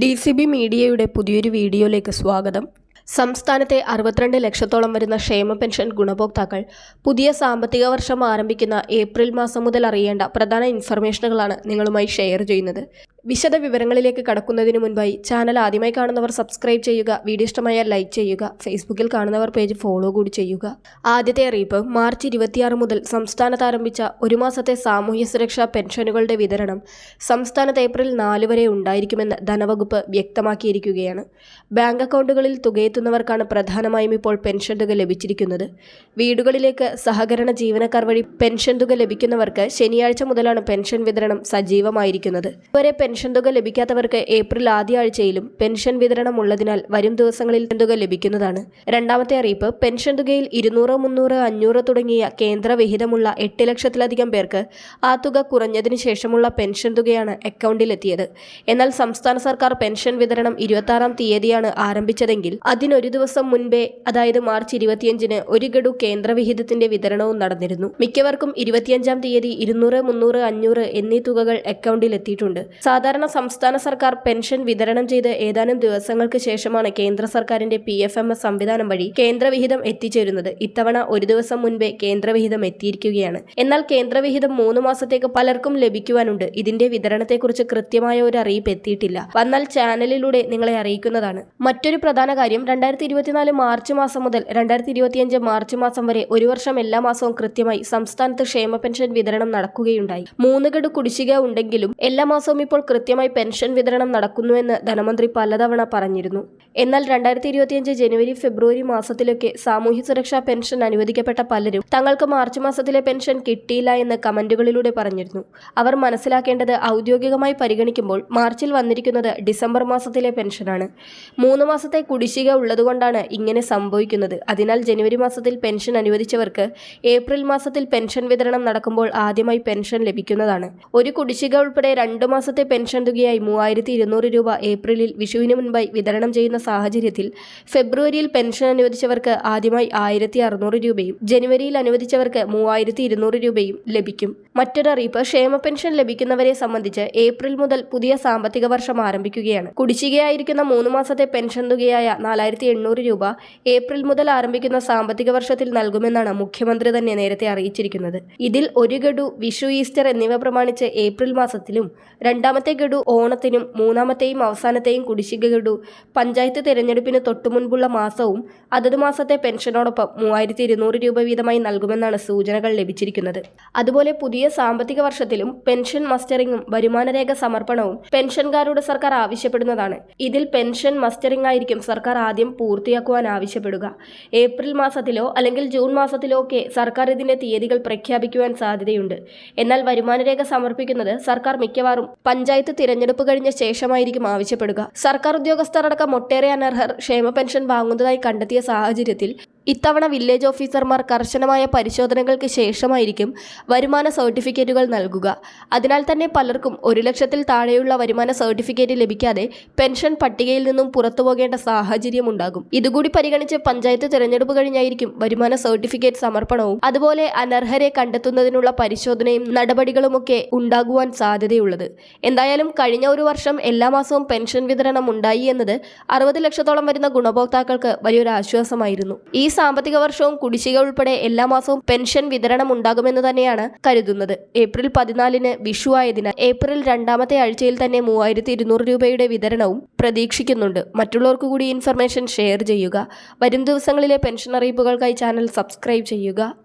D C B മീഡിയയുടെ പുതിയൊരു വീഡിയോയിലേക്ക് സ്വാഗതം. സംസ്ഥാനത്തെ അറുപത്തിരണ്ട് ലക്ഷത്തോളം വരുന്ന ക്ഷേമ പെൻഷൻ ഗുണഭോക്താക്കൾ പുതിയ സാമ്പത്തിക വർഷം ആരംഭിക്കുന്ന ഏപ്രിൽ മാസം മുതൽ അറിയേണ്ട പ്രധാന ഇൻഫർമേഷനുകളാണ് നിങ്ങളുമായി ഷെയർ ചെയ്യുന്നത്. വിശദ വിവരങ്ങളിലേക്ക് കടക്കുന്നതിന് മുൻപായി ചാനൽ ആദ്യമായി കാണുന്നവർ സബ്സ്ക്രൈബ് ചെയ്യുക വീഡിയോ ഇഷ്ടമായാൽ ലൈക്ക് ചെയ്യുക ഫേസ്ബുക്കിൽ കാണുന്നവർ പേജ് ഫോളോ കൂടി ചെയ്യുക. ആദ്യത്തെ അറിയിപ്പ് മാർച്ച് ഇരുപത്തിയാറ് മുതൽ സംസ്ഥാനത്ത് ആരംഭിച്ച ഒരു മാസത്തെ സാമൂഹ്യ സുരക്ഷാ പെൻഷനുകളുടെ വിതരണം സംസ്ഥാനത്ത് ഏപ്രിൽ നാല് വരെ ഉണ്ടായിരിക്കുമെന്ന് ധനവകുപ്പ് വ്യക്തമാക്കിയിരിക്കുകയാണ്. ബാങ്ക് അക്കൗണ്ടുകളിൽ തുകയെത്തുന്നവർക്കാണ് പ്രധാനമായും ഇപ്പോൾ പെൻഷൻ തുക ലഭിച്ചിരിക്കുന്നത്. വീടുകളിലേക്ക് സഹകരണ ജീവനക്കാർ വഴി പെൻഷൻ തുക ലഭിക്കുന്നവർക്ക് ശനിയാഴ്ച മുതലാണ് പെൻഷൻ വിതരണം സജീവമായിരിക്കുന്നത്. ഇതുവരെ പെൻഷൻ തുക ലഭിക്കാത്തവർക്ക് ഏപ്രിൽ ആദ്യ ആഴ്ചയിലും പെൻഷൻ വിതരണം ഉള്ളതിനാൽ വരും ദിവസങ്ങളിൽ തുക ലഭിക്കുന്നതാണ്. രണ്ടാമത്തെ അറിയിപ്പ് പെൻഷൻ തുകയിൽ ഇരുന്നൂറ് മുന്നൂറ് അഞ്ഞൂറ് തുടങ്ങിയ കേന്ദ്ര വിഹിതമുള്ള എട്ട് ലക്ഷത്തിലധികം പേർക്ക് ആ തുക കുറഞ്ഞതിന് ശേഷമുള്ള പെൻഷൻ തുകയാണ് അക്കൗണ്ടിലെത്തിയത്. എന്നാൽ സംസ്ഥാന സർക്കാർ പെൻഷൻ വിതരണം ഇരുപത്താറാം തീയതിയാണ് ആരംഭിച്ചതെങ്കിൽ അതിനൊരു ദിവസം മുൻപേ അതായത് മാർച്ച് ഇരുപത്തിയഞ്ചിന് ഒരു ഗഡു കേന്ദ്ര വിഹിതത്തിന്റെ വിതരണവും നടന്നിരുന്നു. മിക്കവർക്കും ഇരുപത്തിയഞ്ചാം തീയതി ഇരുന്നൂറ് മുന്നൂറ് അഞ്ഞൂറ് എന്നീ തുകകൾ അക്കൗണ്ടിൽ എത്തിയിട്ടുണ്ട് സാധാരണ സംസ്ഥാന സർക്കാർ പെൻഷൻ വിതരണം ചെയ്ത് ഏതാനും ദിവസങ്ങൾക്ക് ശേഷമാണ് കേന്ദ്ര സർക്കാരിന്റെ പി എഫ് എം എസ് സംവിധാനം വഴി കേന്ദ്രവിഹിതം എത്തിച്ചേരുന്നത്. ഇത്തവണ ഒരു ദിവസം മുൻപേ കേന്ദ്രവിഹിതം എത്തിയിരിക്കുകയാണ്. എന്നാൽ കേന്ദ്രവിഹിതം മൂന്ന് മാസത്തേക്ക് പലർക്കും ലഭിക്കുവാനുണ്ട്. ഇതിന്റെ വിതരണത്തെക്കുറിച്ച് കൃത്യമായ ഒരു അറിയിപ്പ് എത്തിയിട്ടില്ല. വന്നാൽ ചാനലിലൂടെ നിങ്ങളെ അറിയിക്കുന്നതാണ്. മറ്റൊരു പ്രധാന കാര്യം രണ്ടായിരത്തി ഇരുപത്തിനാല് മാർച്ച് മാസം മുതൽ രണ്ടായിരത്തി ഇരുപത്തിയഞ്ച് മാർച്ച് മാസം വരെ ഒരു വർഷം എല്ലാ മാസവും കൃത്യമായി സംസ്ഥാനത്ത് ക്ഷേമ പെൻഷൻ വിതരണം നടക്കുകയുണ്ടായി. മൂന്ന് ഗഡു കുടിശ്ശിക ഉണ്ടെങ്കിലും എല്ലാ മാസവും ഇപ്പോൾ കൃത്യമായി പെൻഷൻ വിതരണം നടക്കുന്നുവെന്ന് ധനമന്ത്രി പലതവണ പറഞ്ഞിരുന്നു. എന്നാൽ രണ്ടായിരത്തി ഇരുപത്തിയഞ്ച് ജനുവരി ഫെബ്രുവരി മാസത്തിലൊക്കെ സാമൂഹ്യ സുരക്ഷാ പെൻഷൻ അനുവദിക്കപ്പെട്ട പലരും തങ്ങൾക്ക് മാർച്ച് മാസത്തിലെ പെൻഷൻ കിട്ടിയില്ല എന്ന് കമന്റുകളിലൂടെ പറഞ്ഞിരുന്നു. അവർ മനസ്സിലാക്കേണ്ടത് ഔദ്യോഗികമായി പരിഗണിക്കുമ്പോൾ മാർച്ചിൽ വന്നിരിക്കുന്നത് ഡിസംബർ മാസത്തിലെ പെൻഷനാണ്. മൂന്ന് മാസത്തെ കുടിശ്ശിക ഉള്ളതുകൊണ്ടാണ് ഇങ്ങനെ സംഭവിക്കുന്നത്. അതിനാൽ ജനുവരി മാസത്തിൽ പെൻഷൻ അനുവദിച്ചവർക്ക് ഏപ്രിൽ മാസത്തിൽ പെൻഷൻ വിതരണം നടക്കുമ്പോൾ ആദ്യമായി പെൻഷൻ ലഭിക്കുന്നതാണ്. ഒരു കുടിശ്ശിക ഉൾപ്പെടെ രണ്ടു മാസത്തെ പെൻഷൻ തുകയായി മൂവായിരത്തി ഇരുന്നൂറ് രൂപ ഏപ്രിലിൽ വിഷുവിന് മുൻപായി വിതരണം ചെയ്യുന്ന സാഹചര്യത്തിൽ ഫെബ്രുവരിയിൽ പെൻഷൻ അനുവദിച്ചവർക്ക് ആദ്യമായി ആയിരത്തി അറുന്നൂറ് രൂപയും ജനുവരിയിൽ അനുവദിച്ചവർക്ക് മൂവായിരത്തി ഇരുന്നൂറ് രൂപയും ലഭിക്കും. മറ്റൊരറിയിപ്പ് ക്ഷേമ പെൻഷൻ ലഭിക്കുന്നവരെ സംബന്ധിച്ച് ഏപ്രിൽ മുതൽ പുതിയ സാമ്പത്തിക വർഷം ആരംഭിക്കുകയാണ്. കുടിശ്ശികയായിരിക്കുന്ന മൂന്ന് മാസത്തെ പെൻഷൻ തുകയായ നാലായിരത്തി എണ്ണൂറ് രൂപ ഏപ്രിൽ മുതൽ ആരംഭിക്കുന്ന സാമ്പത്തിക വർഷത്തിൽ നൽകുമെന്നാണ് മുഖ്യമന്ത്രി തന്നെ നേരത്തെ അറിയിച്ചിരിക്കുന്നത്. ഇതിൽ ഒരു ഗഡു വിഷു ഈസ്റ്റർ എന്നിവ പ്രമാണിച്ച് ഏപ്രിൽ മാസത്തിലും രണ്ടാമത്തെ ഗഡു ഓണത്തിനും മൂന്നാമത്തെയും അവസാനത്തെയും കുടിശ്ശിക ഗഡു. പഞ്ചായത്ത് തിരഞ്ഞെടുപ്പിന് തൊട്ടുമുൻപുള്ള മാസവും അതത് മാസത്തെ പെൻഷനോടൊപ്പം മൂവായിരത്തി ഇരുന്നൂറ് രൂപ വീതമായി നൽകുമെന്നാണ് സൂചനകൾ ലഭിച്ചിരിക്കുന്നത്. അതുപോലെ പുതിയ സാമ്പത്തിക വർഷത്തിലും പെൻഷൻ മസ്റ്ററിംഗും വരുമാനരേഖ സമർപ്പണവും പെൻഷൻകാരോട് സർക്കാർ ആവശ്യപ്പെടുന്നതാണ്. ഇതിൽ പെൻഷൻ മസ്റ്ററിംഗ് ആയിരിക്കും സർക്കാർ ആദ്യം പൂർത്തിയാക്കുവാൻ ആവശ്യപ്പെടുക. ഏപ്രിൽ മാസത്തിലോ അല്ലെങ്കിൽ ജൂൺ മാസത്തിലോ ഒക്കെ സർക്കാർ ഇതിന്റെ തീയതികൾ പ്രഖ്യാപിക്കുവാൻ സാധ്യതയുണ്ട്. എന്നാൽ വരുമാനരേഖ സമർപ്പിക്കുന്നത് സർക്കാർ മിക്കവാറും പഞ്ചായത്ത് തിരഞ്ഞെടുപ്പ് കഴിഞ്ഞ ശേഷമായിരിക്കും ആവശ്യപ്പെടുക. സർക്കാർ ഉദ്യോഗസ്ഥരടക്കം ഒട്ടേറെ അനർഹർ ക്ഷേമ പെൻഷൻ വാങ്ങുന്നതായി കണ്ടെത്തിയ സാഹചര്യത്തിൽ ഇത്തവണ വില്ലേജ് ഓഫീസർമാർ കർശനമായ പരിശോധനകൾക്ക് ശേഷമായിരിക്കും വരുമാന സർട്ടിഫിക്കറ്റുകൾ നൽകുക. അതിനാൽ തന്നെ പലർക്കും ഒരു ലക്ഷത്തിൽ താഴെയുള്ള വരുമാന സർട്ടിഫിക്കറ്റ് ലഭിക്കാതെ പെൻഷൻ പട്ടികയിൽ നിന്നും പുറത്തുപോകേണ്ട സാഹചര്യമുണ്ടാകും ഇതുകൂടി പരിഗണിച്ച് പഞ്ചായത്ത് തിരഞ്ഞെടുപ്പ് കഴിഞ്ഞായിരിക്കും വരുമാന സർട്ടിഫിക്കറ്റ് സമർപ്പണവും അതുപോലെ അനർഹരെ കണ്ടെത്തുന്നതിനുള്ള പരിശോധനയും നടപടികളുമൊക്കെ ഉണ്ടാകുവാൻ സാധ്യതയുള്ളത്. എന്തായാലും കഴിഞ്ഞ ഒരു വർഷം എല്ലാ മാസവും പെൻഷൻ വിതരണം ഉണ്ടായി എന്നത് അറുപത് ലക്ഷത്തോളം വരുന്ന ഗുണഭോക്താക്കൾക്ക് വലിയൊരു ആശ്വാസമായിരുന്നു. ഈ സാമ്പത്തിക വർഷവും കുടിശ്ശിക ഉൾപ്പെടെ എല്ലാ മാസവും പെൻഷൻ വിതരണം ഉണ്ടാകുമെന്ന് തന്നെയാണ് കരുതുന്നത്. ഏപ്രിൽ പതിനാലിന് വിഷു ആയതിനാൽ ഏപ്രിൽ രണ്ടാമത്തെ ആഴ്ചയിൽ തന്നെ മൂവായിരത്തി ഇരുന്നൂറ് രൂപയുടെ വിതരണവും പ്രതീക്ഷിക്കുന്നുണ്ട്. മറ്റുള്ളവർക്ക് കൂടി ഇൻഫർമേഷൻ ഷെയർ ചെയ്യുക. വരും ദിവസങ്ങളിലെ പെൻഷൻ അറിയിപ്പുകൾക്കായി ചാനൽ സബ്സ്ക്രൈബ് ചെയ്യുക.